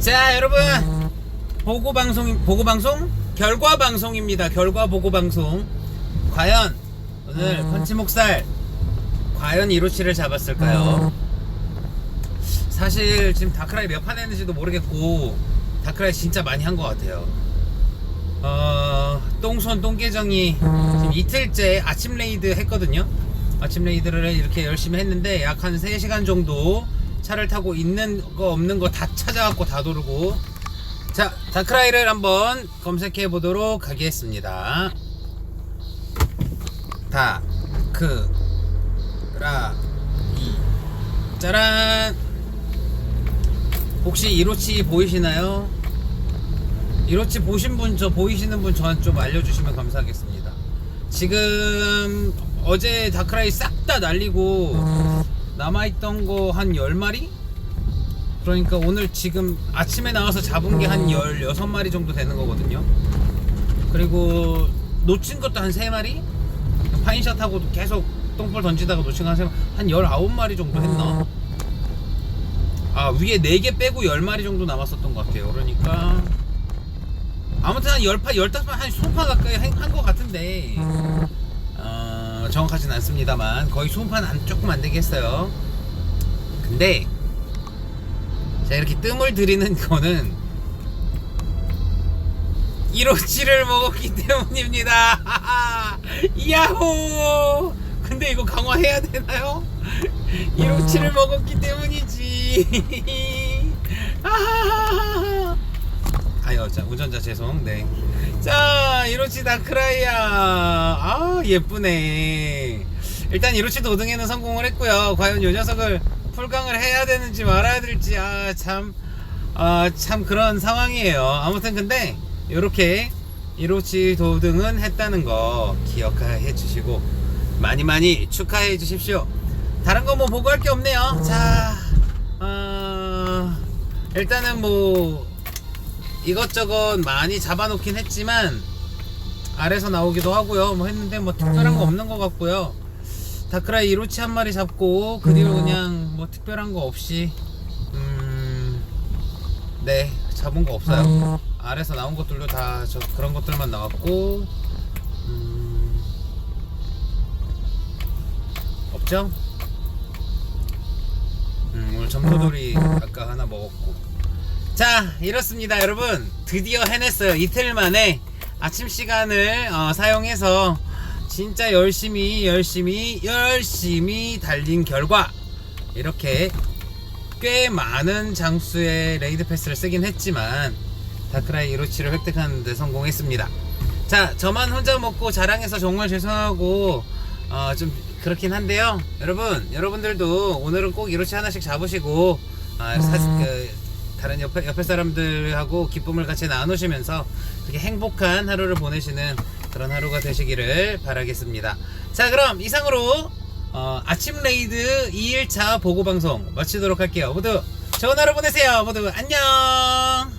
자 여러분 보고 방송 보고 방송 결과 방송입니다. 결과 보고 방송. 과연 오늘 펀치 목살 과연 이로치를 잡았을까요? 사실 지금 다크라이 몇 판 했는지도 모르겠고 다크라이 진짜 많이 한 것 같아요. 어 똥손 똥계정이 지금 이틀째 아침 레이드 했거든요. 아침 레이드를 이렇게 열심히 했는데 약 한 3시간 정도 차를 타고 있는 거 없는 거 다 찾아갖고 다 도르고 자 다크라이를 한번 검색해 보도록 하겠습니다. 다크라이 짜란 혹시 이로치 보이시나요? 이로치 보신 분 저 보이시는 분 저한테 좀 알려주시면 감사하겠습니다. 지금 어제 다크라이 싹 다 날리고 남아있던 거 한 10마리? 그러니까 오늘 지금 아침에 나와서 잡은 게 한 16마리 정도 되는 거거든요. 그리고 놓친 것도 한 3마리? 파인샷 하고도 계속 똥볼 던지다가 놓친 거 한 3마리, 한 19마리 정도 했나? 아, 위에 4개 빼고 10마리 정도 남았었던 것 같아요. 그러니까. 아무튼 한 10파, 15파, 한 20파 가까이 한 것 같은데. 어, 정확하진 않습니다만 거의 20판 안, 조금 안 되게 했어요. 근데 자 이렇게 뜸을 들이는 거는 1호치를 먹었기 때문입니다. 야호! 근데 이거 강화해야 되나요? 1호치를 먹었기 때문이지. 아하하하. 자, 운전자 죄송. 네. 자, 이로치 다크라이야. 아, 예쁘네. 일단 이로치도 5등에는 성공을 했고요. 과연 이 녀석을 풀강을 해야 되는지 말아야 될지, 아, 참, 아, 참 그런 상황이에요. 아무튼 근데, 요렇게 이로치 도등은 했다는 거 기억해 주시고, 많이 많이 축하해 주십시오. 다른 거 뭐 보고할 게 없네요. 자, 어, 일단은 뭐, 이것저것 많이 잡아놓긴 했지만 아래서 나오기도 하고요. 뭐 했는데 뭐 특별한 거 없는 것 같고요. 다크라이 이로치 한 마리 잡고 그 뒤로 그냥 뭐 특별한 거 없이 음, 네 잡은 거 없어요. 아래서 나온 것들도 다 저 그런 것들만 나왔고 음, 없죠? 음, 오늘 점토돌이 아까 하나 먹었고 자 이렇습니다 여러분. 드디어 해냈어요. 이틀 만에 아침 시간을 어, 사용해서 진짜 열심히 열심히 열심히 달린 결과. 이렇게 꽤 많은 장수의 레이드 패스를 쓰긴 했지만 다크라이 이로치를 획득하는 데 성공했습니다. 자 저만 혼자 먹고 자랑해서 정말 죄송하고 어, 좀 그렇긴 한데요. 여러분 여러분들도 오늘은 꼭 이로치 하나씩 잡으시고 아, 사, 그, 다른 옆에, 옆에 사람들하고 기쁨을 같이 나누시면서 그렇게 행복한 하루를 보내시는 그런 하루가 되시기를 바라겠습니다. 자, 그럼 이상으로 어, 아침 레이드 2일차 보고 방송 마치도록 할게요. 모두 좋은 하루 보내세요. 모두 안녕!